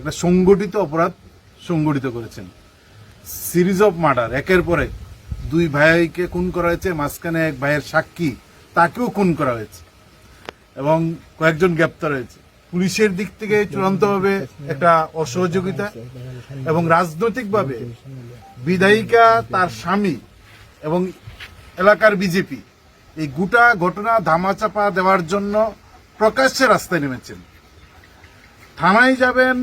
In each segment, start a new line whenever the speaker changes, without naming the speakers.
একটা সংগঠিত অপরাধ সংগঠিত করেছেন। সিরিজ অফ মার্ডার একের পরে দুই ভাইকে খুন করা হয়েছে, মাঝখানে এক ভাইয়ের সাক্ষী, তাকেও খুন করা হয়েছে এবং কয়েকজন গ্রেপ্তার হয়েছে। পুলিশের দিক থেকে চূড়ান্তভাবে একটা অসহযোগিতা এবং রাজনৈতিকভাবে বিধায়িকা তার স্বামী এবং এলাকার বিজেপি এই গোটা ঘটনা ধামাচাপা দেওয়ার জন্য প্রকাশ্যে রাস্তায় নেমেছেন। থানায় যাবেন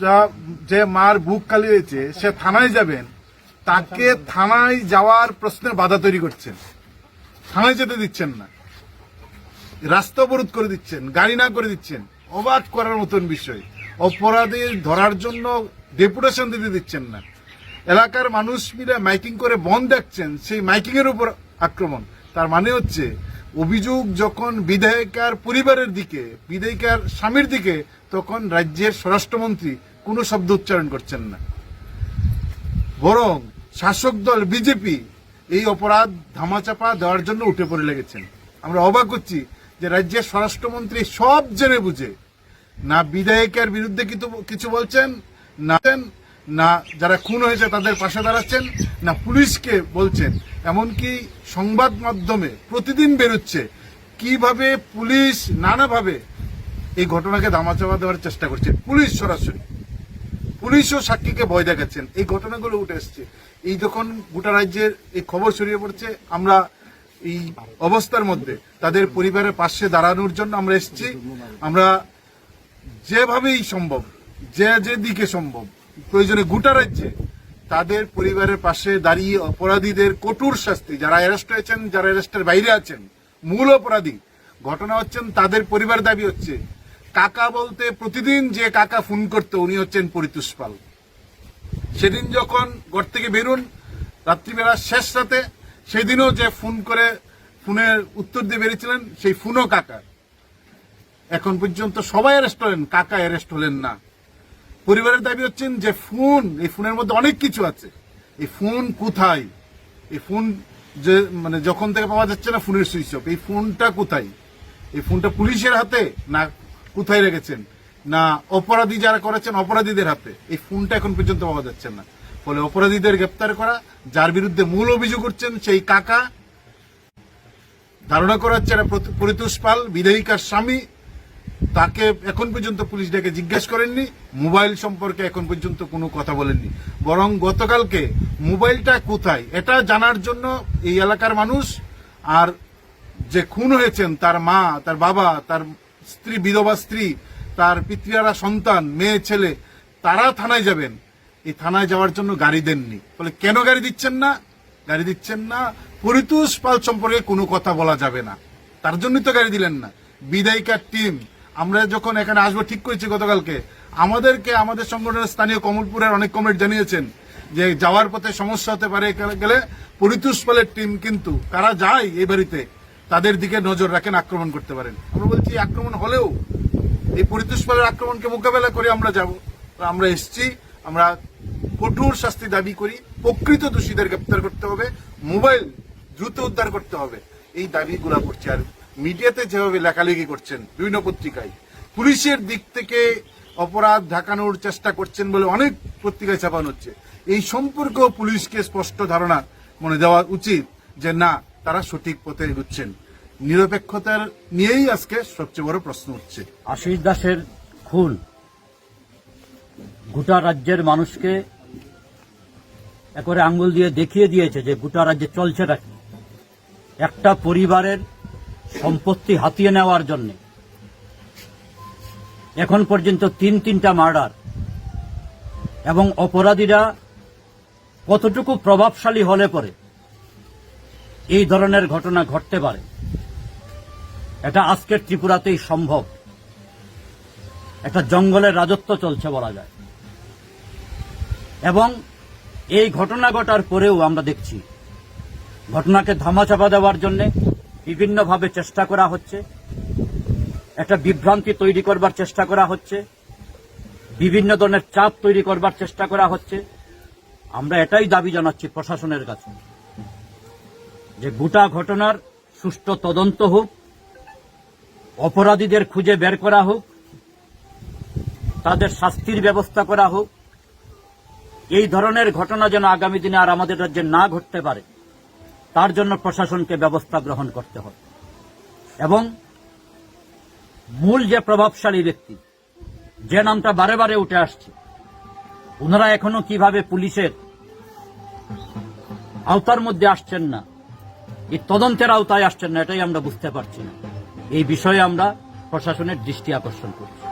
যা, যে মার বুক খালি হয়েছে, সে থানায় যাবেন। তাকে থানায় যাওয়ার প্রশ্নে বাধা তৈরি করছেন। থানায় যেতে দিচ্ছেন না। রাস্তা অবরোধ করে দিচ্ছেন, গাড়ি না করে দিচ্ছেন। অবাক করার মতন বিষয়। অপরাধী ধরার জন্য ডেপুটেশন দিতে দিচ্ছেন না। এলাকার মানুষ মিলে মাইকিং করে বন্ধ দেখছেন, সেই মাইকিং এর উপর আক্রমণ। তার মানে হচ্ছে অভিযোগ যখন বিধায়িকার পরিবারের দিকে, বিধায়িকার স্বামীর দিকে, তখন রাজ্যের স্বরাষ্ট্রমন্ত্রী কোনো শব্দ উচ্চারণ করছেন না। বরং শাসক দল বিজেপি এই অপরাধ ধামাচাপা দেওয়ার জন্য উঠে পড়ে লেগেছেন। আমরা অবাক হচ্ছি যে রাজ্যের স্বরাষ্ট্রমন্ত্রী সব জেনে বুঝে না বিধায়কের বিরুদ্ধে কিছু- কিছু বলছেন, না না যারা খুন হয়েছে তাদের পাশে দাঁড়াচ্ছেন, না পুলিশকে বলছেন। এমনকি সংবাদ মাধ্যমে প্রতিদিন বেরোচ্ছে কীভাবে পুলিশ নানাভাবে এই ঘটনাকে ধামাচাপা দেওয়ার চেষ্টা করছে। পুলিশ সরাসরি। পুলিশও সাক্ষীকে ভয় দেখাচ্ছেন। এই ঘটনাগুলো উঠে এসছে। এই যখন গোটা রাজ্যের এই খবর ছড়িয়ে পড়ছে, আমরা এই অবস্থার মধ্যে তাদের পরিবারের পাশে দাঁড়ানোর জন্য আমরা এসেছি। আমরা যেভাবেই সম্ভব, যে যে দিকে সম্ভব প্রয়োজনে গোটা রাজ্যে তাদের পরিবারের পাশে দাঁড়িয়ে অপরাধীদের কঠোর শাস্তি, যারা অ্যারেস্ট হয়েছেন, যারা অ্যারেস্টের বাইরে আছেন, মূল অপরাধী। ঘটনা হচ্ছেন তাদের পরিবার দাবি হচ্ছে, কাকা বলতে প্রতিদিন যে কাকা ফোন করতো উনি হচ্ছেন পরিতোষ পাল। সেদিন যখন ঘর থেকে বেরুন, রাত্রিবেলা শেষ রাতে সেদিনও যে ফোন করে ফোনের উত্তর দিয়ে বেরিয়েছিলেন, সেই ফোনও কাকা এখন পর্যন্ত সবাই অ্যারেস্ট হলেন কাকা অ্যারেস্ট হলেন না। পরিবারের দাবি হচ্ছেন যে ফোন, এই ফোনের মধ্যে অনেক কিছু আছে। এই ফোন কোথায়? এই ফোন যে মানে যখন থেকে পাওয়া যাচ্ছে না ফোনের সুইচ অফ, এই ফোনটা কোথায়? এই ফোনটা পুলিশের হাতে না কোথায় রেখেছেন? না অপরাধী যারা করেছেন, অপরাধীদের হাতে? এই ফোনটা এখন পর্যন্ত পাওয়া যাচ্ছে না। ফলে অপরাধীদের গ্রেপ্তার করা, যার বিরুদ্ধে মূল অভিযোগ করছেন সেই কাকা, ধারণা করা হচ্ছে পরিতোষ পাল, বিধায়িকার স্বামী তাকে এখন পর্যন্ত পুলিশ ডেকে জিজ্ঞেস করেননি, মোবাইল সম্পর্কে এখন পর্যন্ত কোনো কথা বলেননি। বরং গতকালকে মোবাইলটা কোথায়, এটা জানার জন্য এই এলাকার মানুষ আর যে খুন হয়েছেন, তার মা, তার বাবা, তার স্ত্রী, বিধবা স্ত্রী, তার পিতৃয়ারা সন্তান, মেয়ে, ছেলে, তারা থানায় যাবেন। এই থানায় যাওয়ার জন্য গাড়ি দেননি। বলে কেন গাড়ি দিচ্ছেন না? গাড়ি দিচ্ছেন না, পরিতোষ পাল সম্পর্কে কোনো কথা বলা যাবে না। তার জন্যই তো গাড়ি দিলেন না। বিদায়িকার টিম আমরা যখন এখানে আসব, ঠিক করেছি গতকালকে। আমাদেরকে, আমাদের সংগঠনের স্থানীয় কমলপুরের অনেক কমেন্ট জানিয়েছেন যে যাওয়ার পথে সমস্যা হতে পারে গেলে পরিতোষ পালের টিম কিন্তু, কারা যায় এই বাড়িতে, তাদের দিকে নজর রাখেন, আক্রমণ করতে পারেন। আমরা বলছি আক্রমণ হলেও, এই পরিতোষ পালের আক্রমণকে মোকাবেলা করে আমরা যাব, আমরা এসছি, আমরা কঠোর শাস্তি দাবি করি, প্রকৃত দোষীদের গ্রেপ্তার করতে হবে, মোবাইল দ্রুত উদ্ধার করতে হবে। এই দাবিগুলো করছি আর মিডিয়াতে যেভাবে লেখালেখি করছেন, বিভিন্ন পত্রিকায়, পুলিশের দিক থেকে অপরাধ ঢাকানোর চেষ্টা করছেন বলে অনেক পত্রিকায় ছাপানো হচ্ছে। এই সম্পর্কেও পুলিশকে স্পষ্ট ধারণা মনে দেওয়া উচিত যে না, তারা সঠিক পথে এগুচ্ছেন। নিরপেক্ষতার নিয়েই আজকে সবচেয়ে বড় প্রশ্ন উঠছে।
আশিস দাসের খুন গোটা রাজ্যের মানুষকে একরে আঙ্গুল দিয়ে দেখিয়ে দিয়েছে যে গোটা রাজ্যে চলছেটা কি একটা পরিবারের সম্পত্তি হাতিয়ে নেওয়ার জন্য। এখন পর্যন্ত তিন তিনটা মার্ডার। এবং অপরাধীরা কতটুকু প্রভাবশালী হলে পরে এই ধরনের ঘটনা ঘটতে পারে? এটা আজকের ত্রিপুরাতেই সম্ভব। একটা জঙ্গলের রাজত্ব চলছে বলা যায়। এবং এই ঘটনা ঘটার পরেও আমরা দেখছি, ঘটনাকে ধামাচাপা দেওয়ার জন্য বিভিন্নভাবে চেষ্টা করা হচ্ছে। একটা বিভ্রান্তি তৈরি করবার চেষ্টা করা হচ্ছে। বিভিন্ন ধরনের চাপ তৈরি করবার চেষ্টা করা হচ্ছে। আমরা এটাই দাবি জানাচ্ছি প্রশাসনের কাছে। যে গোটা ঘটনার সুষ্ঠু তদন্ত হোক, অপরাধীদের খুঁজে বের করা হোক, তাদের শাস্তির ব্যবস্থা করা হোক, এই ধরনের ঘটনা যেন আগামী দিনে আর আমাদের রাজ্যে না ঘটতে পারে। তার জন্য প্রশাসনকে ব্যবস্থা গ্রহণ করতে হবে। এবং মূল যে প্রভাবশালী ব্যক্তি, যে নামটা বারে বারে উঠে আসছে, ওনারা এখনও কীভাবে পুলিশের আওতার মধ্যে আসছেন না, এই তদন্তের আওতায় আসছেন না, এটাই আমরা বুঝতে পারছি না। এই বিষয়ে আমরা প্রশাসনের দৃষ্টি আকর্ষণ করছি।